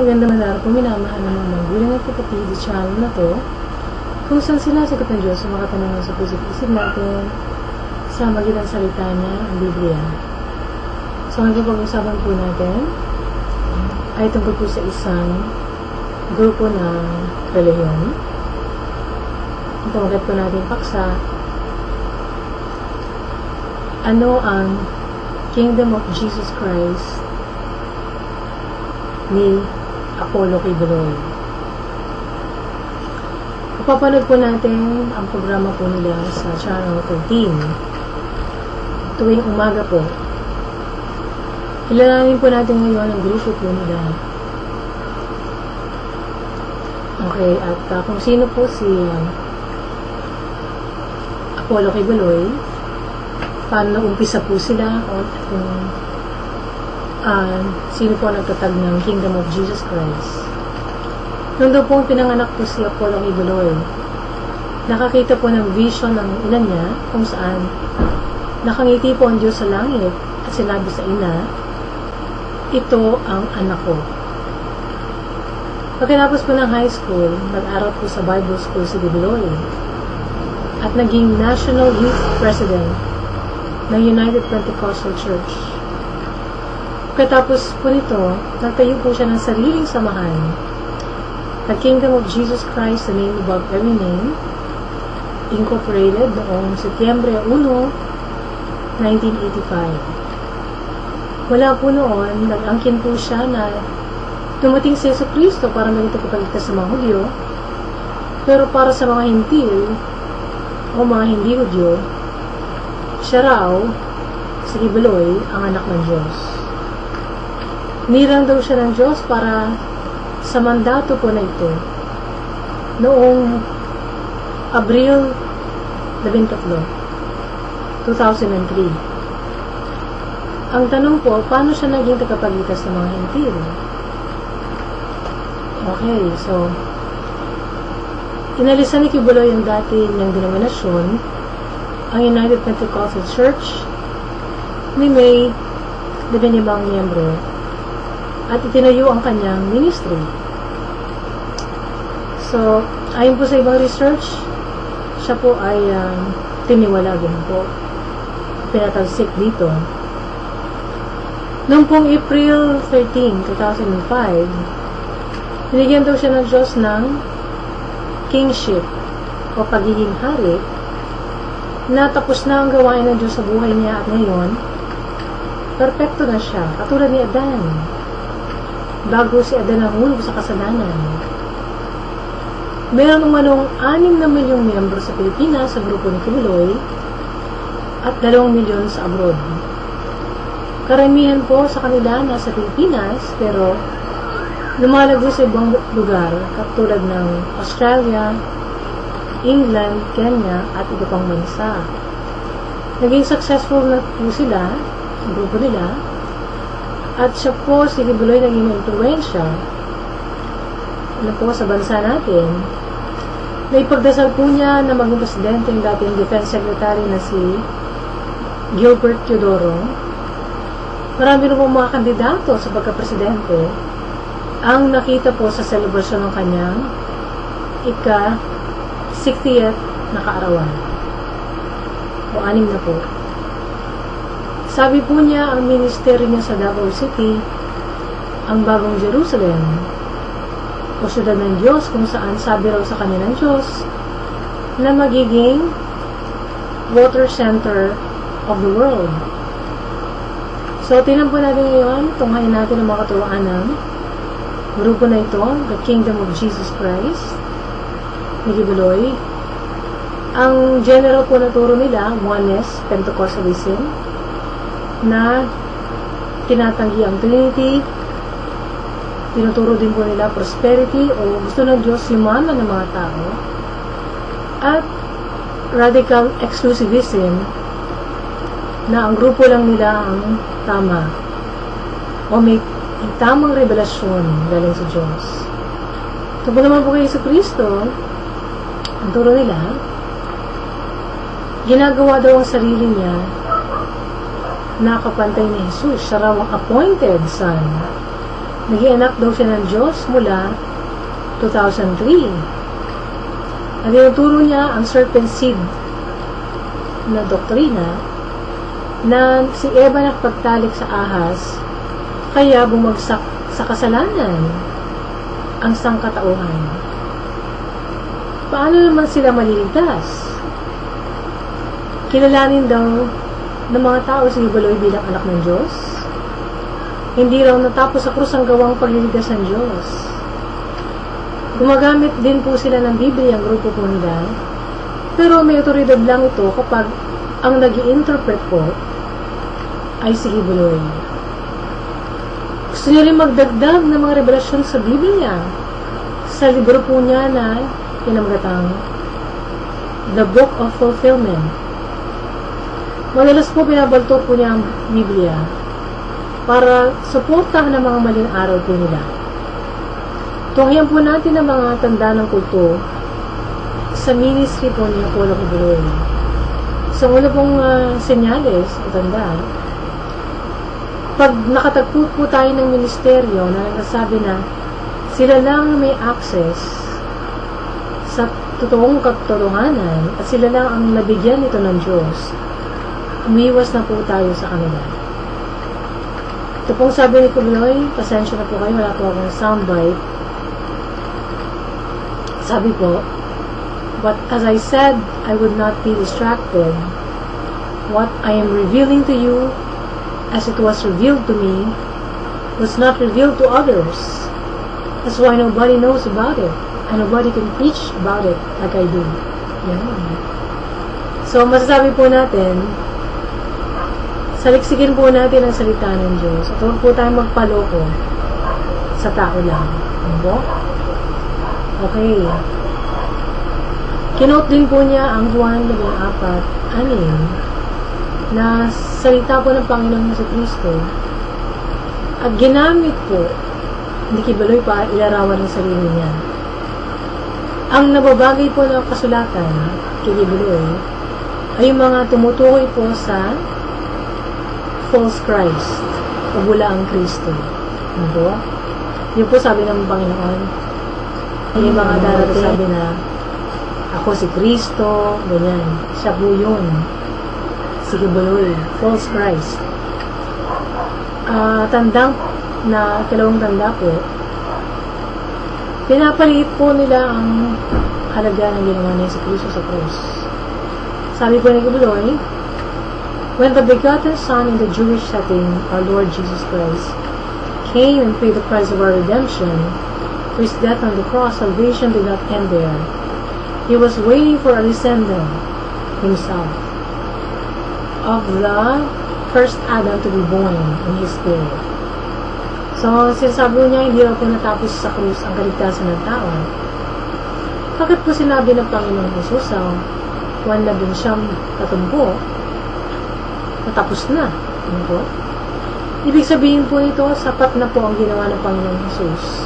napakaganda manara po minamahal ng mga magulang at kapatid sa channel na to kung saan sinasagot ng Diyos ang mga katanungan sa puso't isip natin sa magitan salita niya, ang Biblia. So, ngayon pag-usapan po natin ay tungkol po sa isang grupo ng reliyon. Ito ulit po natin paksa. Ano ang Kingdom of Jesus Christ ni Apollo Kibuloy? Papapanood po natin ang programa po nila sa Channel 13 tuwing umaga po. Kilalanin po natin ngayon ang grupo po nila. Okay, at uh, kung sino po si uh, Apollo Kibuloy, paano umpisa po sila, kung uh, sino po nagtatag ng Kingdom of Jesus Christ. Nung daw pong pinanganak po si Apollo Kibuloy, nakakita po ng vision ng ina niya kung saan nakangiti po ang Diyos sa langit at sinabi sa ina, ito ang anak ko. Pagkatapos po ng high school, nag-aral po sa Bible School si Kibuloy at naging National Youth President ng United Pentecostal Church. Pagkatapos po nito, nagtayo po siya ng sariling samahan The Kingdom of Jesus Christ, the name above every name, incorporated noong Setyembre 1, 1985. Wala po noon, nag-angkin po siya na dumating si Yeso Cristo para maging tagapagligtas sa mga Hudyo, pero para sa mga hintil o mga hindi Hudyo, siya raw, si Kibuloy, ang anak ng Diyos. Nirang daw siya ng Diyos para sa mandato po na ito noong Abril 13, 2003. Ang tanong po, paano siya naging tagapaglitas ng mga hintil? Okay, so, inalisan ni Kibuloy yung dati niyang denominasyon, ang United Pentecostal Church, ni May, 15 miyembro, at itinayo ang kanyang ministry. So, ayon po sa ibang research, siya po ay um, tiniwala din po. Pinatalsik dito. Noong pong April 13, 2005, binigyan daw siya ng Diyos ng kingship o pagiging hari na tapos na ang gawain ng Diyos sa buhay niya at ngayon, perfecto na siya, katulad ni Adan bago si Adan nahulog sa kasalanan. Meron umanong 6 na milyong miyembro sa Pilipinas sa grupo ni Kibuloy at 2 milyon sa abroad. Karamihan po sa kanila nasa Pilipinas pero lumalago sa ibang lugar katulad ng Australia, England, Kenya at iba pang bansa. Naging successful na po sila grupo nila at siya po, si Kibuloy, naging influensya ano po sa bansa natin. Naipagdasal po niya na maging presidente yung dating defense secretary na si Gilbert Teodoro. Marami na po mga kandidato sa pagka-presidente ang nakita po sa celebration ng kanyang ika 60th na kaarawan. O anim na po. Sabi po niya ang ministeryo niya sa Davao City, ang bagong Jerusalem, o syudad ng Diyos kung saan sabi raw sa kanya ng Diyos na magiging water center of the world. So, tinan po natin ngayon, tunghayin natin ang mga katuwaan ng grupo na ito, The Kingdom of Jesus Christ, ni Gibuloy. Ang general po na turo nila, Oneness, Pentecostalism, na tinatanggi ang Trinity, tinuturo din po nila prosperity o gusto ng Diyos yumaman ng mga tao, at radical exclusivism na ang grupo lang nila ang tama o may tamang revelasyon galing sa Diyos. Tungkol naman po kay Yesu Kristo, ang turo nila, ginagawa daw ang sarili niya na kapantay ni Jesus. Siya raw ang appointed son Nagianak daw siya ng Diyos mula 2003. At tinuturo niya ang serpent seed na doktrina na si Eva nakapagtalik sa ahas kaya bumagsak sa kasalanan ang sangkatauhan. Paano naman sila maliligtas? Kilalanin daw ng mga tao si Baloy bilang anak ng Diyos? Hindi raw natapos sa krus ang gawang pagliligtas ng Diyos. Gumagamit din po sila ng Biblia ang grupo po nila. Pero may otoridad lang ito kapag ang nag interpret po ay si Hibuloy. Gusto niya rin magdagdag ng mga revelasyon sa Biblia. Sa libro po niya na pinamagatang The Book of Fulfillment. Madalas po binabalto po niya ang Biblia para suportahan ang mga maling araw po nila. Tunghayan po natin ang mga tanda ng kulto sa ministry po ni Apollo Kubuloy. Sa una pong uh, senyales o tanda, pag nakatagpo po tayo ng ministeryo na nagsasabi na sila lang may access sa totoong katotohanan at sila lang ang nabigyan nito ng Diyos, umiwas na po tayo sa kanila. Ito pong sabi ni Kuloy, pasensya na po kayo, wala po akong soundbite. Sabi po, But as I said, I would not be distracted. What I am revealing to you as it was revealed to me, was not revealed to others. That's why nobody knows about it. And nobody can preach about it like I do. Yan. So, masasabi po natin, saliksikin po natin ang salita ng Diyos. At huwag po tayong magpaloko sa tao lang. Ano Okay. Kinote din po niya ang Juan 14, anim, na salita po ng Panginoon sa Kristo at ginamit po ni Kibaloy pa ilarawan ng sarili niya. Ang nababagay po ng kasulatan kay Kibaloy ay yung mga tumutukoy po sa false Christ o bula ang Kristo. Ano po? Yun po sabi ng Panginoon. Yung mga darating sabi na ako si Kristo, ganyan. Siya po yun si Kibuloy, false Christ. Uh, tandang na kilawang tanda po, pinapaliit po nila ang halaga ng ginawa niya si Kristo sa krus. Sabi po ni Kibuloy, When the begotten Son in the Jewish setting, our Lord Jesus Christ, came and paid the price of our redemption, for his death on the cross, salvation did not end there. He was waiting for a descendant, himself of the first Adam to be born in His spirit. So, sinasabi niya, hindi raw po natapos sa krus ang kaligtasan ng tao. Bakit po sinabi ng Panginoong Jesus sa Juan 11 katumpo, natapos na. Ano po? Ibig sabihin po ito, sapat na po ang ginawa ng Panginoong Jesus.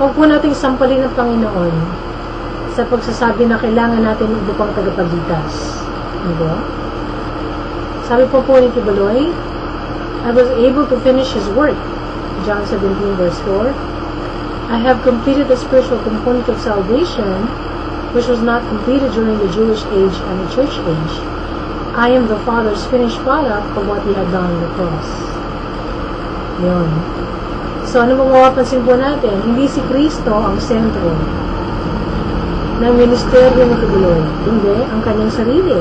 Huwag po nating sampalin ng Panginoon sa pagsasabi na kailangan natin iba pang tagapagligtas. Ano po? Sabi po po ni Kibaloy, I was able to finish his work. John 17 verse 4. I have completed the spiritual component of salvation, which was not completed during the Jewish age and the church age. I am the Father's finished product of what He had done on the cross. Yun. So, ano mo mapapansin po natin? Hindi si Kristo ang sentro ng ministeryo ni Kibaloy. Hindi, ang kanyang sarili.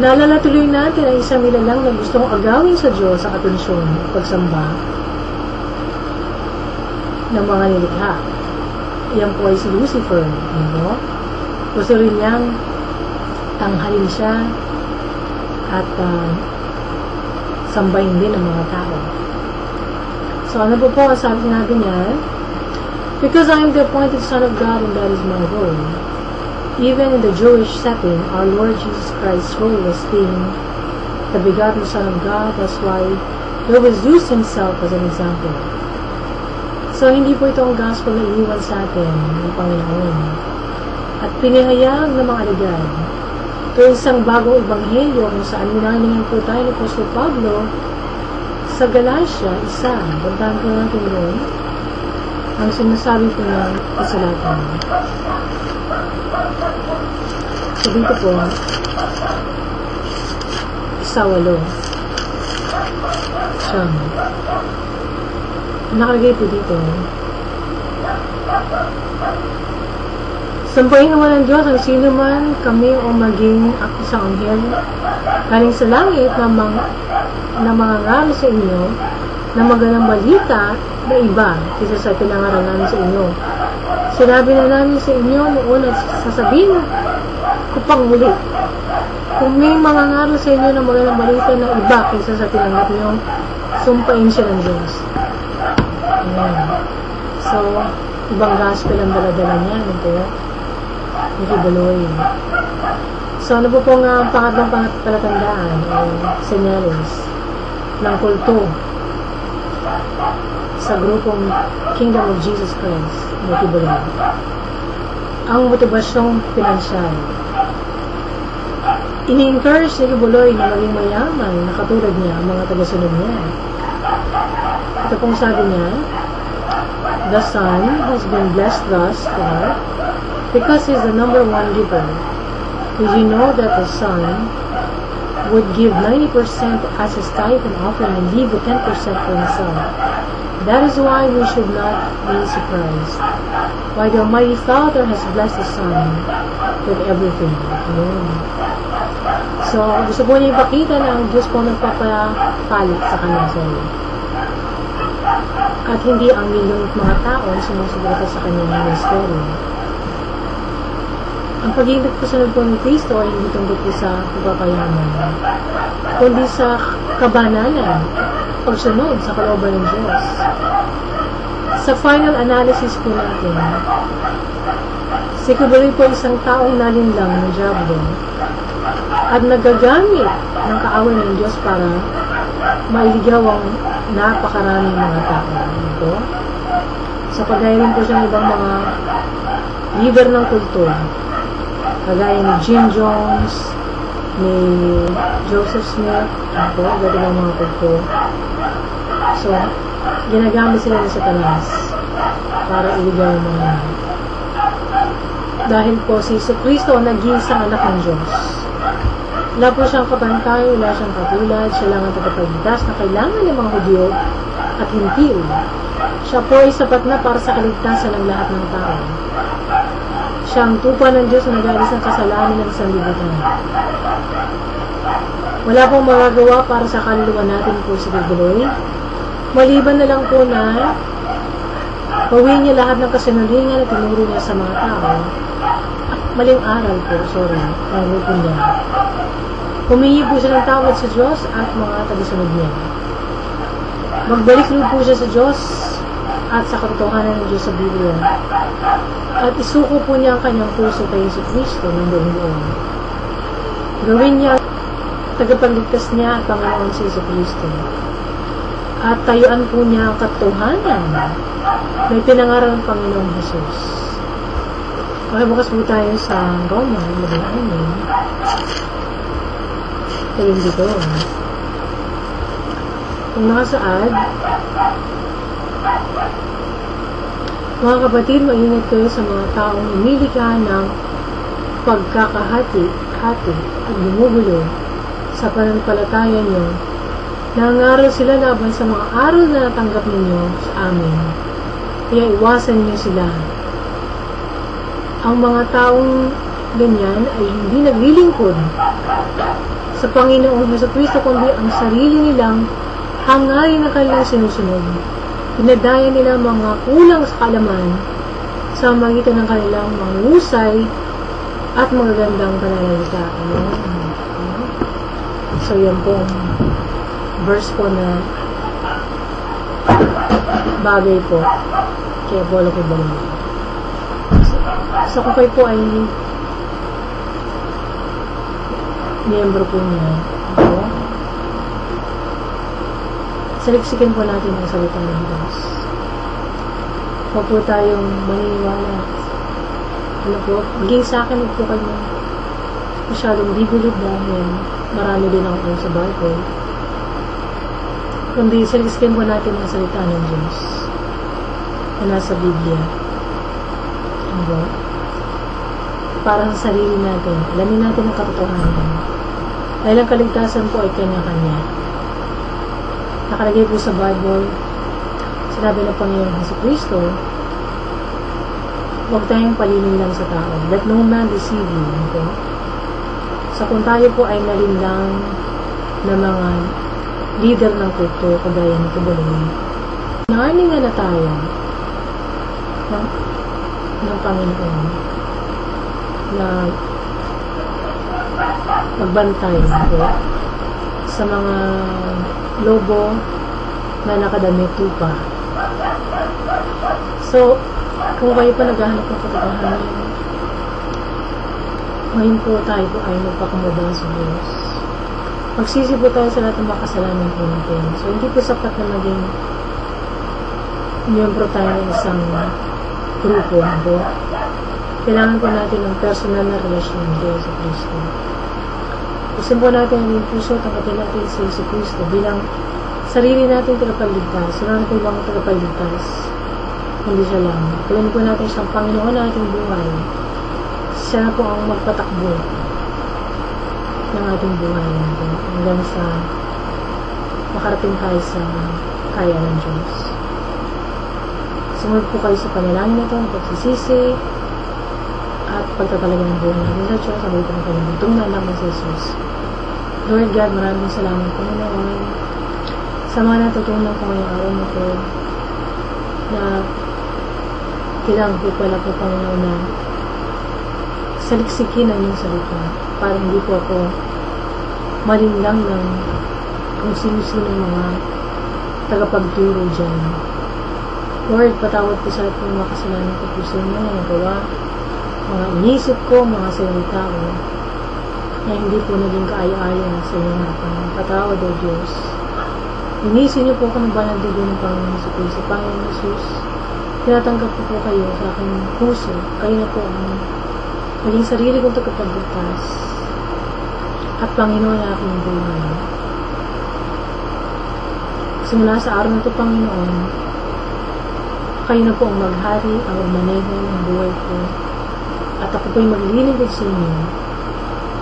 Naalala tuloy natin ang isang nilalang na gustong agawin sa Diyos sa atensyon pagsamba ng mga nilikha. Yan po ay si Lucifer. Ano? Gusto rin niyang tanghalin siya at uh, sambahin din ang mga tao. So ano po po ang sabi natin niya? Because I am the appointed Son of God and that is my role. Even in the Jewish setting, our Lord Jesus Christ's role was being the begotten Son of God. That's why he was used himself as an example. So, hindi po ito ang gospel na iniwan sa atin ng Panginoon. At pinahayag ng mga alagad. Ito isang bagong ebanghelyo kung saan minaningan po tayo ni Apostol Pablo Sa Galatia, isa. Bantahan po natin yun. Ang sinasabi po ng kasalatan. So dito po, isa walo. Siyam. Nakalagay po dito. Sampayin naman ng Diyos ang sino man kami o maging ako sa anghel galing sa langit na, mang, na mangangaral sa inyo na magandang balita na iba kaysa sa pinangaral namin sa inyo. Sinabi na namin sa inyo noon at sasabihin ko pang muli. Kung may mangangaral sa inyo na magandang balita na iba kaysa sa tinanggap nyo, sumpain siya ng Diyos. Ayan. So, ibang gospel ang daladala niya. Ano po? Hindi Baloy. So, ano po pong uh, pangatlong palatandaan o senyales ng kulto sa grupong Kingdom of Jesus Christ, Baloy? Ang motibasyong pinansyal. Ini-encourage ni Buloy na maging mayaman na katulad niya ang mga tagasunod niya. Ito pong sabi niya, The Son has been blessed thus far because he is the number one giver. Did you know that the Son would give 90% as his tithe and offering and leave the 10% for himself? That is why we should not be surprised. Why the Almighty Father has blessed the Son with everything. Amen. So, gusto po niya ipakita na ang Diyos po nagpapapalit sa kanyang sarili. At hindi ang milyong mga tao sumusuporta sa kanyang ministeryo. Ang pagiging kasunod po ni Kristo ay hindi tungkol po sa pagpapayaman, kundi sa kabanalan, pagsunod sa kalooban ng Diyos. Sa final analysis po natin, si Kubuloy po isang taong nalinlang ng Diablo at nagagamit ng kaaway ng Diyos para mailigaw ang napakaraming mga tao. Ito. Sa pagaya rin po siyang ibang mga leader ng kultura kagaya ni Jim Jones, ni Joseph Smith, ako, gado ng mga kulto. So, ginagamit sila ni Satanas para iligaw ang mga Dahil po si Iso Kristo ang nag-iisang anak ng Diyos. Wala po siyang kapantay, wala siyang katulad, siya lang ang tagapagligtas na kailangan ng mga Hudyo at Hintil. Siya po ay sapat na para sa kaligtasan ng lahat ng tao. Siya ang tupa ng Diyos na nag-alis ng kasalanan ng sanlibutan. Wala pong magagawa para sa kaluluwa natin po si Bibuloy. Maliban na lang po na Pawin niya lahat ng kasinungalingan at tinuro niya sa mga tao. Maling aral po, sorry, ang lupon niya. Humingi po siya ng tawad sa Diyos at mga tagasunod niya. Magbalik po siya sa Diyos at sa katotohanan ng Diyos sa Biblia. At isuko po niya ang kanyang puso kay Yesu Kristo ng buong. Gawin niya tagapagligtas niya at Panginoon si Yesu Kristo. At tayuan po niya ang katotohanan may pinangaral ng Panginoong Jesus. Okay, bukas po tayo sa Roma, anin. Ito dito. Kung nakasaad, mga kapatid, maingat kayo sa mga taong umili ka ng pagkakahati-hati at gumugulo sa pananampalataya niyo. Nangaral sila laban sa mga aral na natanggap ninyo sa amin. Kaya iwasan niyo sila. Ang mga taong ganyan ay hindi naglilingkod sa Panginoong Heso Kristo kundi ang sarili nilang hangarin na kanilang sinusunod. Pinadaya nila mga kulang sa kalaman sa magitan ng kanilang mahusay at magagandang pananalita. So, yan po. Verse po na bagay po. Kaya bola ko ba so, so kung kayo po ay miyembro po niya saliksikin po natin ang salita ng Diyos huwag po tayong maniniwala ano po, maging sa akin huwag po kayo masyadong bibulid dahil marami din ako sa Bible kundi salikskin po natin ang salita ng Diyos na nasa Biblia. Ano ba? Para sa sarili natin, alamin natin ang katotohanan. Dahil ang kaligtasan po ay kanya-kanya. Nakalagay po sa Bible, sinabi ng Panginoon Heso Kristo, huwag tayong palinin lang sa tao. Let no man deceive you. Okay? So kung tayo po ay nalinlang na mga leader ng kulto, kagaya ni Kibuloy, naarning nga na tayo ng, ng Panginoon na magbantay okay? Sa mga lobo na nakadamit tupa. So, kung kayo pa naghahanap ng katotohanan, ngayon po tayo po ay magpakumaba sa Diyos. Magsisi po tayo sa lahat ng mga po natin. So, hindi po sapat na maging miyembro tayo ng isang grupo. Po. Kailangan po natin ng personal na relasyon ng Diyos sa Kristo. Po natin ang puso at ang natin si Yesu Kristo bilang sarili natin tagapagligtas. Wala na po ibang tagapagligtas. Hindi siya lang. Kailan po natin siyang Panginoon na ating buhay. Siya po ang magpatakbo ng ating buhay natin hanggang sa makarating tayo sa kaya ng Diyos. Sumunod po kayo sa panalangin na ito, pagsisisi, at pagtatalaga ng buhay natin sa Diyos, ang ito ng kalibutong na naman sa Jesus. Lord God, maraming salamat Panginoon sa mga natutunan ko ngayong araw na po na kailangan po pala po Panginoon na saliksikin ang iyong salita para hindi po ako malinlang ng kung sino-sino mga tagapagturo dyan. Lord, patawad po sa lahat ng mga kasalanan ko po sa inyo na nagawa, mga inisip ko, mga salita ko, na hindi po naging kaaya-aya sa inyong harapan. Patawad, O Diyos. Inisin niyo po ako ng banal dugo ng Panginoon sa Kristo. Panginoon Jesus, tinatanggap ko po kayo sa aking puso. Kayo na po ang naging sarili kong tagapagligtas at Panginoon na aking buhay. Simula sa araw na ito, Panginoon, kayo na po ang maghari, ang magmaneho ng buhay ko. At ako po'y maglilingkod sa inyo.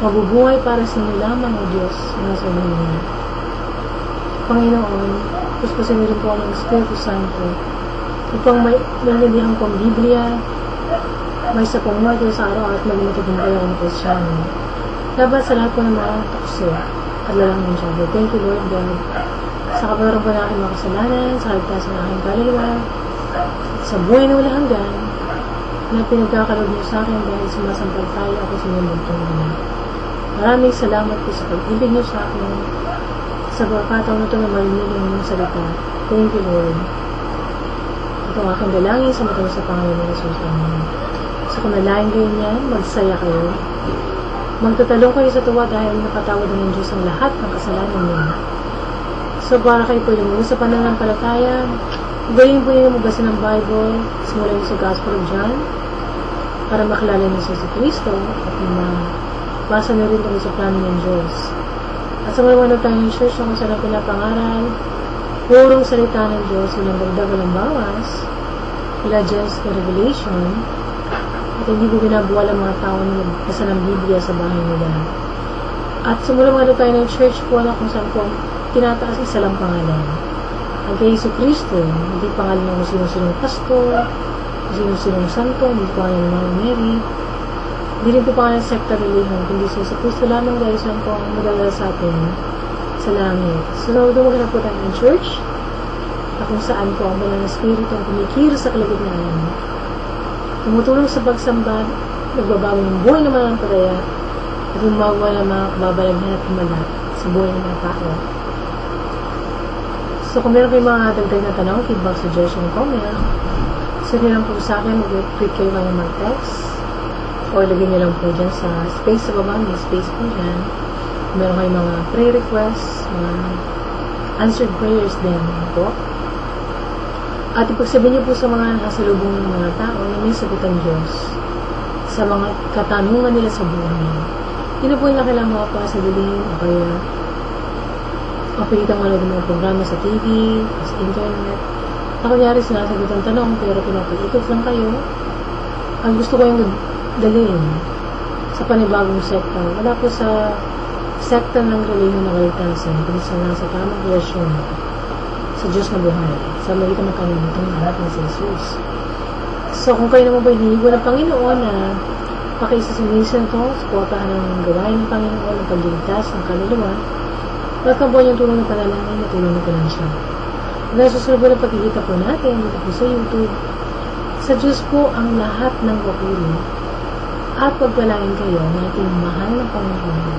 Mabubuhay para sa inyo lamang, O Diyos, na sa inyo. Panginoon, puspusin niyo po ang Espiritu Santo upang may maintindihan ko ang Biblia, may sa pong sa araw at maging matutumpay ako ng Kristyano. Laban sa lahat po ng mga takso at lalang ng Diyan. Thank you, Lord God, sa kaparoon po na aking mga kasalanan, sa kaligtasan ng aking kaluluwa, sa buhay na wala hanggan, na pinagkakalog niyo sa akin dahil sumasampantay ako sa inyong buntong na. Maraming salamat po sa pag-ibig niyo sa akin, sa pagkataon na ito na marinig ang inyong salita. Thank you, Lord. Ito ang aking dalangin sa matawag sa Panginoon ng Jesus. Amen. So kung nalain kayo niyan, magsaya kayo. Magtatalong kayo sa tuwa dahil nakatawad ng Diyos ang lahat ng kasalanan niyo. So para kayo po yung sa pananampalataya, galing po yung magbasa ng Bible, simula yung sa Gospel of John, para makilala niyo si Kristo at mabasa niyo rin tungkol sa plano ng Diyos. At sa mga tayong church na kung saan ang purong salita ng Diyos, walang dagdag, walang bawas, mula Genesis to Revelation, at hindi ko binabuwal ang mga tao na nagbasa ng Biblia sa bahay nila. At sumula mga tayo ng church po na kung saan po tinataas isa lang pangalan. Ang kay Iso Kristo, hindi pangalan ng sino-sinong pastor, sino-sinong santo, pangalan ng Mary, hindi rin po pangalan ng sekta religion, kundi sa Iso Kristo lamang dahil saan po ang madala sa atin sa langit. So, dumagan po tayo ng church, na kung saan po ang banal na spirito ang kumikiro sa kalagitnaan. Tumutulong sa pagsamba, nagbabago ng buhay ng mga pataya, at gumagawa ng mga kababalaghan at kumalat sa buhay ng mga tao. So, kung meron kayong mga dagdag na tanong, feedback, suggestion, comment, sabihin lang po sa akin, mag-click kayo kayo mag-text, o lagyan nyo lang po dyan sa space sa baba, may space po dyan. Meron kayong mga prayer requests, mga answered prayers din po. At ipagsabihin niyo po sa mga nasa lubong ng mga tao na may sagot ang Diyos sa mga katanungan nila sa buhay. Yun po yung kailangan mga pa sa dilim o kaya mapilitang manood ng mga programa sa TV, sa internet. Na kunyari sinasagot ang tanong pero pinapag-ikot lang kayo. Ang gusto ko yung dalhin sa panibagong sekta. Wala po sa sekta ng relihiyon ng kaligtasan, kundi sa nasa tamang relasyon sa Diyos na buhay, sa magitan ng kanilang anak na si Jesus. So, kung kayo naman po hinihigo ng Panginoon na pakiisa sa minsan to, supportahan ng gawain ng Panginoon ng pagliligtas ng kaluluwa, welcome po yung tulong ng panalangin na tulong ng pinansya. Po ng pagkikita po natin dito sa YouTube, sa Diyos po ang lahat ng papuri at pagpalain kayo ng ating mahal na Panginoon